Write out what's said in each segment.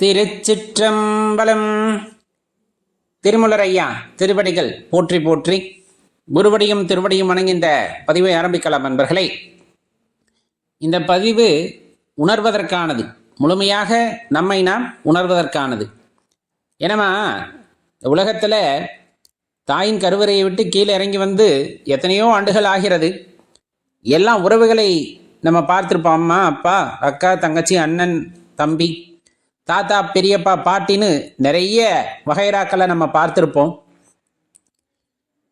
திருச்சிற்றம்பலம். திருமுலர் ஐயா திருவடிகள் போற்றி போற்றி குருவடியும் திருவடியும் வணங்கின்ற பதிவை ஆரம்பிக்கலாம் நண்பர்களே. இந்த பதிவு உணர்வதற்கானது. முழுமையாக நம்மை நாம் உணர்வதற்கானது. ஏன்னா உலகத்தில் தாயின் கருவறையை விட்டு கீழே இறங்கி வந்து எத்தனையோ ஆண்டுகள் ஆகிறது. எல்லாம் உறவுகளை நம்ம பார்த்துருப்போம். அம்மா அப்பா அக்கா தங்கச்சி அண்ணன் தம்பி தாத்தா பெரியப்பா பாட்டின்னு நிறைய வகைராக்களை நம்ம பார்த்துருப்போம்.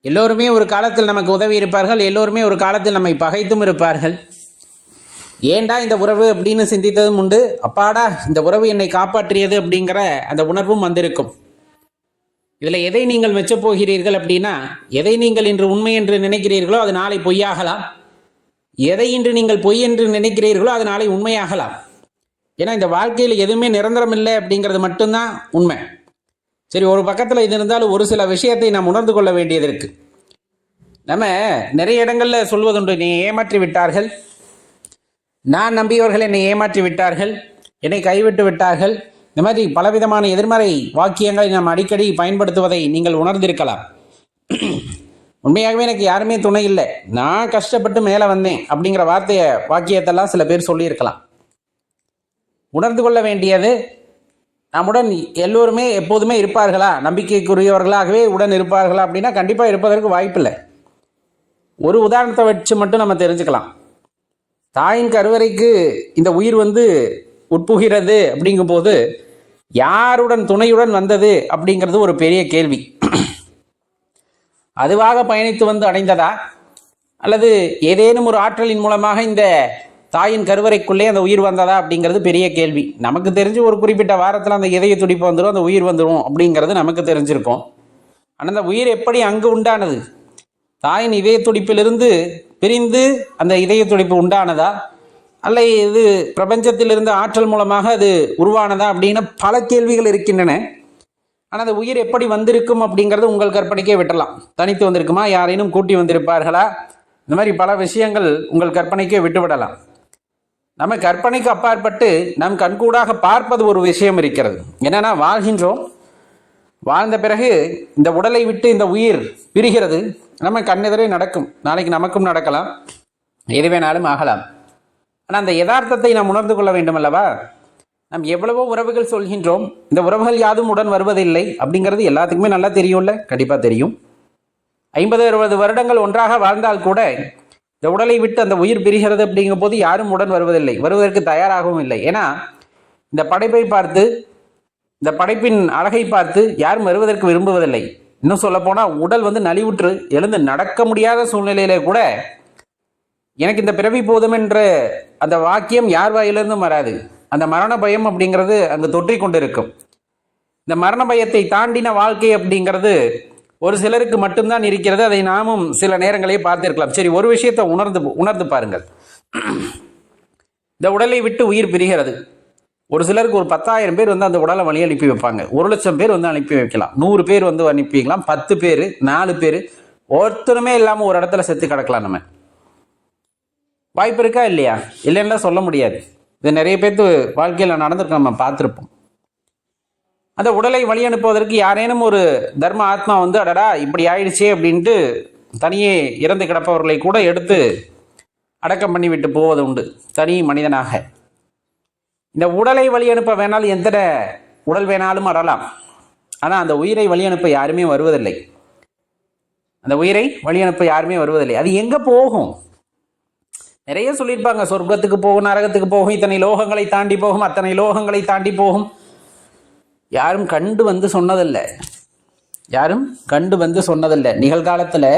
எல்லோருமே ஒரு காலத்தில் நமக்கு உதவி இருப்பார்கள் எல்லோருமே ஒரு காலத்தில் நம்மை பகைத்தும் இருப்பார்கள். ஏண்டா இந்த உறவு அப்படின்னு சிந்தித்ததும் உண்டு. அப்பாடா இந்த உறவு என்னை காப்பாற்றியது அப்படிங்கிற அந்த உணர்வும் வந்திருக்கும். இதில் எதை நீங்கள் மெச்சப் போகிறீர்கள் அப்படின்னா எதை நீங்கள் இன்று உண்மை என்று நினைக்கிறீர்களோ அது நாளை பொய்யாகலாம். எதை இன்று நீங்கள் பொய் என்று நினைக்கிறீர்களோ அது நாளை உண்மையாகலாம். ஏன்னா இந்த வாழ்க்கையில் எதுவுமே நிரந்தரம் இல்லை அப்படிங்கிறது மட்டும்தான் உண்மை. சரி ஒரு பக்கத்தில் இது இருந்தாலும் ஒரு சில விஷயத்தை நாம் உணர்ந்து கொள்ள வேண்டியது இருக்கு. நம்ம நிறைய இடங்களில் சொல்வதுண்டு நீ ஏமாற்றி விட்டார்கள். நான் நம்பியவர்கள் என்னை ஏமாற்றி விட்டார்கள். என்னை கைவிட்டு விட்டார்கள். இந்த மாதிரி பலவிதமான எதிர்மறை வாக்கியங்களை நாம் அடிக்கடி பயன்படுத்துவதை நீங்கள் உணர்ந்திருக்கலாம். உண்மையாகவே எனக்கு யாருமே துணை இல்லை. நான் கஷ்டப்பட்டு மேலே வந்தேன் அப்படிங்கிற வார்த்தையை வாக்கியத்தெல்லாம் சில பேர் சொல்லியிருக்கலாம். உணர்ந்து கொள்ள வேண்டியது. நம்முடன் எல்லோருமே எப்போதுமே இருப்பார்களா? நம்பிக்கைக்குரியவர்களாகவே உடன் இருப்பார்களா? அப்படின்னா கண்டிப்பாக இருப்பதற்கு வாய்ப்பில்லை. ஒரு உதாரணத்தை வச்சு மட்டும் நம்ம தெரிஞ்சுக்கலாம். தாயின் கருவறைக்கு இந்த உயிர் வந்து உட்புகிறது அப்படிங்கும்போது யாருடன் துணையுடன் வந்தது அப்படிங்கிறது ஒரு பெரிய கேள்வி. அதுவாக பயணித்து வந்து அடைந்ததா? அல்லது ஏதேனும் ஒரு ஆற்றலின் மூலமாக இந்த தாயின் கருவறைக்குள்ளே அந்த உயிர் வந்ததா அப்படிங்கிறது பெரிய கேள்வி. நமக்கு தெரிஞ்சு ஒரு குறிப்பிட்ட வாரத்தில் அந்த இதய துடிப்பு வந்துடும் அந்த உயிர் வந்துடும் அப்படிங்கிறது நமக்கு தெரிஞ்சிருக்கும். ஆனால் அந்த உயிர் எப்படி அங்கு உண்டானது? தாயின் இதய துடிப்பிலிருந்து பிரிந்து அந்த இதய துடிப்பு உண்டானதா? அல்ல இது பிரபஞ்சத்தில் இருந்து ஆற்றல் மூலமாக அது உருவானதா அப்படின்னு பல கேள்விகள் இருக்கின்றன. ஆனால் அந்த உயிர் எப்படி வந்திருக்கும் அப்படிங்கிறது உங்கள் கற்பனைக்கே விட்டலாம் தனித்து வந்திருக்குமா? யாரேனும் கூட்டி வந்திருப்பார்களா? இந்த மாதிரி பல விஷயங்கள் உங்கள் கற்பனைக்கே விட்டுவிடலாம். நம்ம கற்பனைக்கு அப்பாற்பட்டு நம் கண்கூடாக பார்ப்பது ஒரு விஷயம் இருக்கிறது. என்னன்னா வாழ்கின்றோம். வாழ்ந்த பிறகு இந்த உடலை விட்டு இந்த உயிர் பிரிகிறது. நம்ம கண்ணெதிரே நடக்கும். நாளைக்கு நமக்கும் நடக்கலாம். எது வேணாலும் ஆகலாம். ஆனால் அந்த யதார்த்தத்தை நாம் உணர்ந்து கொள்ள வேண்டும் அல்லவா நாம் எவ்வளவோ உறவுகள் சொல்கின்றோம். இந்த உறவுகள் யாதும் உடன் வருவதில்லை அப்படிங்கிறது எல்லாத்துக்குமே நல்லா தெரியும்ல? கண்டிப்பாக தெரியும். ஐம்பது அறுபது வருடங்கள் ஒன்றாக வாழ்ந்தால் கூட இந்த உடலை விட்டு அந்த உயிர் பிரிகிறது அப்படிங்கும் போது யாரும் உடன் வருவதில்லை வருவதற்கு தயாராகவும் இல்லை. ஏன்னா இந்த படைப்பை பார்த்து இந்த படைப்பின் அழகை பார்த்து யாரும் வருவதற்கு விரும்புவதில்லை. இன்னும் சொல்ல போனால் உடல் வந்து நலிவுற்று எழுந்து நடக்க முடியாத சூழ்நிலையில கூட எனக்கு இந்த பிறவி போதும் என்ற அந்த வாக்கியம் யார் வாயிலிருந்தும் வராது. அந்த மரண பயம் அப்படிங்கிறது அங்கு தொற்றிக் கொண்டிருக்கும் இந்த மரண பயத்தை தாண்டின வாழ்க்கை அப்படிங்கிறது ஒரு சிலருக்கு மட்டும்தான் இருக்கிறது. அதை நாமும் சில நேரங்களே பார்த்திருக்கலாம். சரி ஒரு விஷயத்தை உணர்ந்து உணர்ந்து பாருங்கள். இந்த உடலை விட்டு உயிர் பிரிகிறது. ஒரு சிலருக்கு ஒரு பத்தாயிரம் பேர் வந்து அந்த உடலை வழி அனுப்பி வைப்பாங்க. ஒரு லட்சம் பேர் வந்து அனுப்பி வைக்கலாம். நூறு பேர் வந்து அனுப்பி வைக்கலாம் பத்து பேர் நாலு பேர். ஒருத்தருமே இல்லாமல் ஒரு இடத்துல செத்து கிடக்கலாம் நம்ம. வாய்ப்பு இருக்கா இல்லையா? இல்லைன்னா சொல்ல முடியாது. இது நிறைய பேர்த்து வாழ்க்கையில் நடந்திருக்கு. நம்ம பார்த்துருப்போம். அந்த உடலை வழி அனுப்புவதற்கு யாரேனும் ஒரு தர்ம ஆத்மா வந்து அடடா இப்படி ஆயிடுச்சே அப்படின்ட்டு தனியே இறந்து கிடப்பவர்களை கூட எடுத்து அடக்கம் பண்ணி விட்டு போவது உண்டு. தனி மனிதனாக. இந்த உடலை வழி அனுப்ப வேணாலும் எந்த உடல் வேணாலும் அடலாம் ஆனால் அந்த உயிரை வழி அனுப்ப யாருமே வருவதில்லை. அந்த உயிரை வழி அனுப்ப யாருமே வருவதில்லை. அது எங்கே போகும்? நிறைய சொல்லியிருப்பாங்க. சொர்க்கத்துக்கு போகும் நரகத்துக்கு போகும் இத்தனை லோகங்களை தாண்டி போகும் அத்தனை லோகங்களை தாண்டி போகும். யாரும் கண்டு வந்து சொன்னதில்லை. யாரும் கண்டு வந்து சொன்னதில்லை. நிகழ்காலத்தில்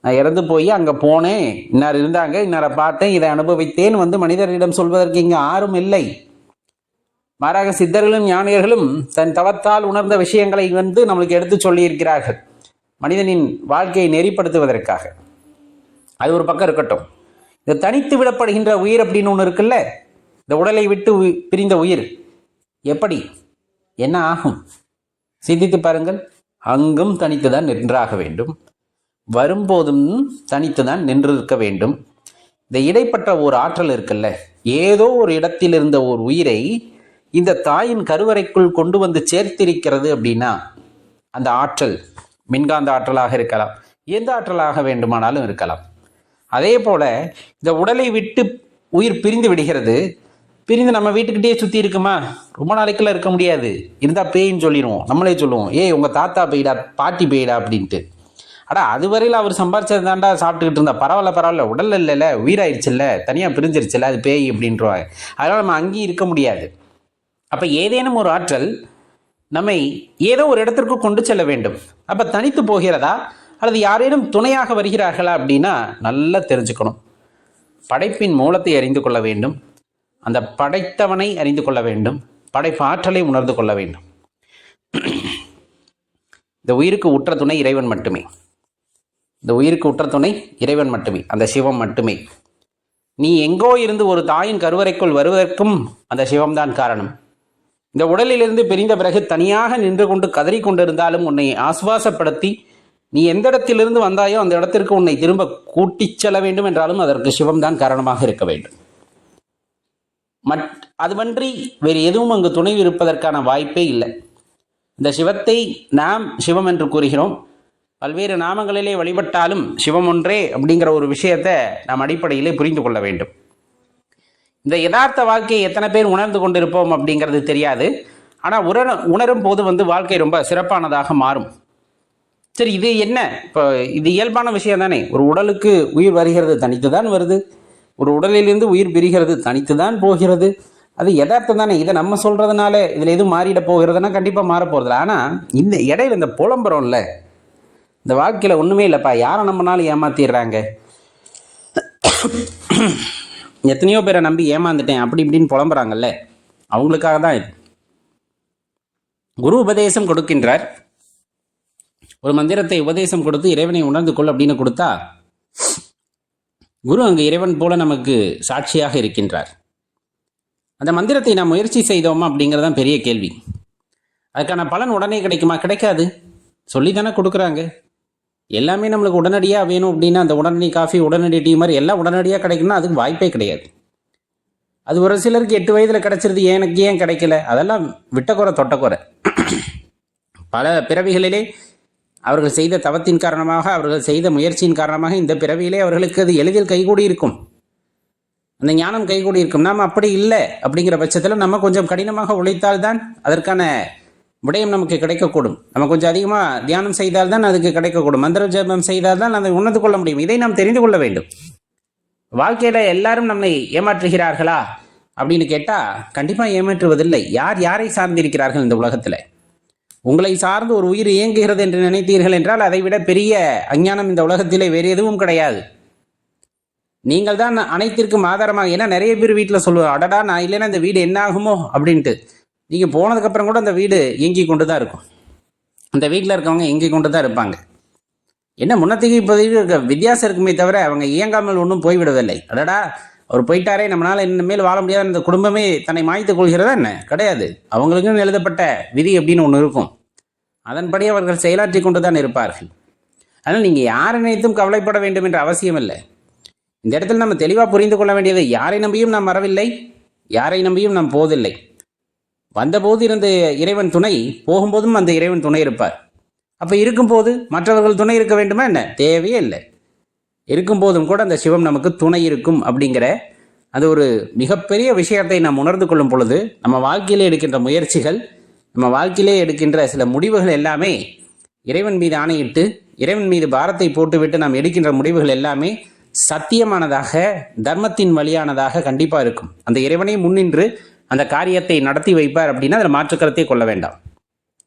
நான் இறந்து போய் அங்கே போனேன். இன்னார் இருந்தாங்க இன்னாரை பார்த்தேன் இதை அனுபவித்தேன் வந்து மனிதரிடம் சொல்வதற்கு இங்கே யாரும் இல்லை. மாறாக சித்தர்களும் ஞானியர்களும் தன் தவத்தால் உணர்ந்த விஷயங்களை வந்து நம்மளுக்கு எடுத்து சொல்லியிருக்கிறார்கள். மனிதனின் வாழ்க்கையை நெறிப்படுத்துவதற்காக. அது ஒரு பக்கம் இருக்கட்டும். இந்த தனித்து விடப்படுகின்ற உயிர் அப்படின்னு ஒன்று இருக்குல்ல? இந்த உடலை விட்டு பிரிந்த உயிர். எப்படி? என்ன ஆகும்? சிந்தித்து பாருங்கள். அங்கும் தனித்து தான் நின்றாக வேண்டும். வரும்போதும் தனித்து தான் நின்றிருக்க வேண்டும். இந்த இடைப்பட்ட ஒரு ஆற்றல் இருக்குல்ல? ஏதோ ஒரு இடத்தில் இருந்த ஒரு உயிரை இந்த தாயின் கருவறைக்குள் கொண்டு வந்து சேர்த்திருக்கிறது அப்படின்னா அந்த ஆற்றல் மின்காந்த ஆற்றலாக இருக்கலாம் எந்த ஆற்றலாக வேண்டுமானாலும் இருக்கலாம். அதே போல இந்த உடலை விட்டு உயிர் பிரிந்து விடுகிறது. பிரிந்து நம்ம வீட்டுக்கிட்டே சுற்றி இருக்குமா? ரொம்ப நாளைக்குள்ள இருக்க முடியாது. இருந்தால் பேயின்னு சொல்லிடுவோம் நம்மளே சொல்லுவோம். ஏய் உங்கள் தாத்தா போயிடா பாட்டி போயிடா அப்படின்ட்டு. அடா அதுவரையில் அவர் சம்பாரிச்சது தாண்டா சாப்பிட்டுக்கிட்டு இருந்தா. பரவாயில்ல பரவாயில்ல. உடல் இல்லைல்ல உயிராயிருச்சுல்ல. தனியாக பிரிஞ்சிருச்சுல்ல அது பேய் அப்படின்றவாங்க அதனால் நம்ம அங்கேயும் இருக்க முடியாது. அப்போ ஏதேனும் ஒரு ஆற்றல் நம்மை ஏதோ ஒரு இடத்திற்கு கொண்டு செல்ல வேண்டும். அப்போ தனித்து போகிறதா? அல்லது யாரேனும் துணையாக வருகிறார்களா அப்படின்னா நல்லா தெரிஞ்சுக்கணும். படைப்பின் மூலத்தை அறிந்து கொள்ள வேண்டும். அந்த படைத்தவனை அறிந்து கொள்ள வேண்டும் படைப்பாற்றலை உணர்ந்து கொள்ள வேண்டும். இந்த உயிருக்கு உற்ற துணை இறைவன் மட்டுமே. இந்த உயிருக்கு உற்ற துணை இறைவன் மட்டுமே அந்த சிவம் மட்டுமே. நீ எங்கோ இருந்து ஒரு தாயின் கருவறைக்குள் வருவதற்கும் அந்த சிவம்தான் காரணம். இந்த உடலிலிருந்து பிரிந்த பிறகு தனியாக நின்று கொண்டு கதறி கொண்டிருந்தாலும் உன்னை ஆசுவாசப்படுத்தி நீ எந்த இடத்திலிருந்து வந்தாயோ அந்த இடத்திற்கு உன்னை திரும்ப கூட்டிச் செல்ல வேண்டும் என்றாலும் அதற்கு சிவம்தான் காரணமாக இருக்க வேண்டும். மட் அதுவன்றி வேறு எதுவும் அங்கு துணை இருப்பதற்கான வாய்ப்பே இல்லை. இந்த சிவத்தை நாம் சிவம் என்று கூறுகிறோம். பல்வேறு நாமங்களிலே வழிபட்டாலும் சிவம் ஒன்றே அப்படிங்கிற ஒரு விஷயத்தை நாம் அடிப்படையிலே புரிந்து கொள்ள வேண்டும். இந்த யதார்த்த வாழ்க்கையை எத்தனை பேர் உணர்ந்து கொண்டிருப்போம் அப்படிங்கிறது தெரியாது. ஆனால் உணர உணரும் போது வந்து வாழ்க்கை ரொம்ப சிறப்பானதாக மாறும். சரி இது என்ன? இப்போ இது இயல்பான விஷயம் தானே. ஒரு உடலுக்கு உயிர் வருகிறது தனித்து தான் வருது. ஒரு உடலிலிருந்து உயிர் பிரிகிறது தனித்து தான் போகிறது. அது யதார்த்தம் தானே இதை நம்ம சொல்கிறதுனால இதில் எதுவும் மாறிட போகிறதுனா கண்டிப்பாக மாற போகிறதில்ல ஆனால் இந்த இடையில இந்த புலம்புறோம்ல இந்த வாழ்க்கையில் ஒன்றுமே இல்லைப்பா. யாரை நம்மனாலும் ஏமாத்திடுறாங்க. எத்தனையோ பேரை நம்பி ஏமாந்துட்டேன் அப்படி இப்படின்னு புலம்புறாங்கல்ல. அவங்களுக்காக தான் இது. குரு உபதேசம் கொடுக்கின்றார். ஒரு மந்திரத்தை உபதேசம் கொடுத்து இறைவனை உணர்ந்து கொள் அப்படின்னு கொடுத்தா குரு அங்கு இறைவன் போல நமக்கு சாட்சியாக இருக்கின்றார். அந்த மந்திரத்தை நாம் முயற்சி செய்தோமா அப்படிங்கிறது தான் பெரிய கேள்வி. அதுக்கான பலன் உடனே கிடைக்குமா? கிடைக்காது. சொல்லி தானே கொடுக்குறாங்க. எல்லாமே நம்மளுக்கு உடனடியாக வேணும் அப்படின்னா அந்த உடனடி காஃபி உடனடி டீ மாதிரி எல்லாம் உடனடியாக கிடைக்கணும்னா அதுக்கு வாய்ப்பே கிடையாது. அது ஒரு சிலருக்கு எட்டு வயதில் கிடைச்சிருது எனக்கு ஏன் கிடைக்கல? அதெல்லாம் விட்டக்குறை தொட்டக்குறை பல பிறவிகளிலே அவர்கள் செய்த தவத்தின் காரணமாக அவர்கள் செய்த முயற்சியின் காரணமாக இந்த பிறவியிலே அவர்களுக்கு அது எளிதில் கைகூடி இருக்கும் அந்த ஞானம் கைகூடி இருக்கும் நாம் அப்படி இல்லை அப்படிங்கிற பட்சத்தில் நம்ம கொஞ்சம் கடினமாக உழைத்தால்தான் அதற்கான விடயம் நமக்கு கிடைக்கக்கூடும். நம்ம கொஞ்சம் அதிகமாக தியானம் செய்தால்தான் அதுக்கு கிடைக்கக்கூடும். மந்திர ஜபம் செய்தால்தான் அதை உணர்ந்து கொள்ள முடியும். இதை நாம் தெரிந்து கொள்ள வேண்டும். வாழ்க்கையில் எல்லாரும் நம்மை ஏமாற்றுகிறார்களா அப்படின்னு கேட்டால் கண்டிப்பாக ஏமாற்றுவதில்லை. யார் யாரை சார்ந்திருக்கிறார்கள் இந்த உலகத்தில்? உங்களை சார்ந்து ஒரு உயிர் இயங்குகிறது என்று நினைத்தீர்கள் என்றால் அதை விட பெரிய அஞ்ஞானம் இந்த உலகத்திலே வேறு எதுவும் கிடையாது. நீங்கள் தான் அனைத்திற்கும் ஆதாரமாக ஏன்னா நிறைய பேர் வீட்டில் சொல்லுவோம் அடடா நான் இல்லைன்னா இந்த வீடு என்ன ஆகுமோ அப்படின்ட்டு. நீங்கள் போனதுக்கப்புறம் கூட அந்த வீடு இயங்கி கொண்டு தான் இருக்கும். அந்த வீட்டில் இருக்கவங்க இயங்கி கொண்டு தான் இருப்பாங்க. என்ன முன்னத்துக்கு இப்போதைக்கு இருக்க வித்தியாசம் இருக்குமே தவிர அவங்க இயங்காமல் ஒன்றும் போய்விடவில்லை. அடடா அவர் போயிட்டாரே நம்மளால் இனிமேல் வாழ முடியாத இந்த குடும்பமே தன்னை மாய்த்து கொள்கிறதா என்ன? கிடையாது. அவங்களுக்கும் எழுதப்பட்ட விதி அப்படின்னு ஒன்று இருக்கும். அதன்படி அவர்கள் செயலாற்றி கொண்டு தான் இருப்பார்கள். அதனால் நீங்கள் யாரை நினைத்தும் கவலைப்பட வேண்டும் என்ற அவசியம் இல்லை. இந்த இடத்துல நம்ம தெளிவாக புரிந்து கொள்ள வேண்டியது யாரை நம்பியும் நாம் வரவில்லை யாரை நம்பியும் நாம் போவதில்லை. வந்தபோது இருந்த இறைவன் துணை போகும்போதும் அந்த இறைவன் துணை இருப்பார். அப்போ இருக்கும்போது மற்றவர்கள் துணை இருக்க வேண்டுமா என்ன? தேவையே இல்லை. இருக்கும்போதும் கூட அந்த சிவம் நமக்கு துணை இருக்கும் அப்படிங்கிற அது ஒரு மிகப்பெரிய விஷயத்தை நாம் உணர்ந்து கொள்ளும் பொழுது நம்ம வாழ்க்கையில் எடுக்கின்ற முயற்சிகள் நம்ம வாழ்க்கையிலே எடுக்கின்ற சில முடிவுகள் எல்லாமே இறைவன் மீது ஆணையிட்டு இறைவன் மீது பாரத்தை போட்டுவிட்டு நாம் எடுக்கின்ற முடிவுகள் எல்லாமே சத்தியமானதாக தர்மத்தின் வழியானதாக கண்டிப்பாக இருக்கும். அந்த இறைவனை முன்னின்று அந்த காரியத்தை நடத்தி வைப்பார் அப்படின்னா அதில் மாற்றுக்கருத்தை கொள்ள வேண்டாம்.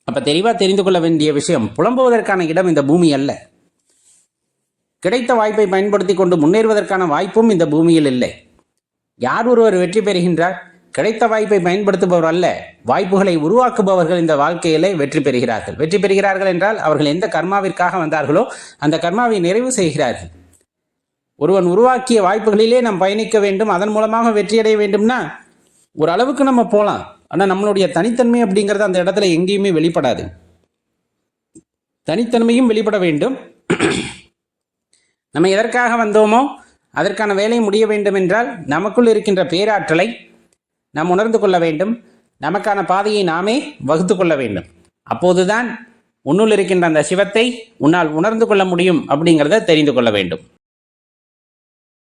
அப்போ தெளிவாக தெரிந்து கொள்ள வேண்டிய விஷயம் புலம்புவதற்கான இடம் இந்த பூமி அல்ல. கிடைத்த வாய்ப்பை பயன்படுத்தி கொண்டு முன்னேறுவதற்கான வாய்ப்பும் இந்த பூமியில் இல்லை. யார் ஒருவர் வெற்றி பெறுகின்றார்? கிடைத்த வாய்ப்பை பயன்படுத்துபவர் அல்ல வாய்ப்புகளை உருவாக்குபவர்கள் இந்த வாழ்க்கையிலே வெற்றி பெறுகிறார்கள். வெற்றி பெறுகிறார்கள் என்றால் அவர்கள் எந்த கர்மாவிற்காக வந்தார்களோ அந்த கர்மாவை நிறைவு செய்கிறார்கள். ஒருவன் உருவாக்கிய வாய்ப்புகளிலே நாம் பயணிக்க வேண்டும் அதன் மூலமாக வெற்றியடைய வேண்டும்னா ஒரு அளவுக்கு நம்ம போகலாம். ஆனால் நம்மளுடைய தனித்தன்மை அப்படிங்கிறது அந்த இடத்துல எங்கேயுமே வெளிப்படாது. தனித்தன்மையும் வெளிப்பட வேண்டும். நம்ம எதற்காக வந்தோமோ அதற்கான வேலை முடிய வேண்டும் என்றால் நமக்குள் இருக்கின்ற பேராற்றலை நாம் உணர்ந்து கொள்ள வேண்டும். நமக்கான பாதையை நாமே வகுத்து கொள்ள வேண்டும். அப்போதுதான் உன்னுள் இருக்கின்ற அந்த சிவத்தை உன்னால் உணர்ந்து கொள்ள முடியும் அப்படிங்கிறத தெரிந்து கொள்ள வேண்டும்.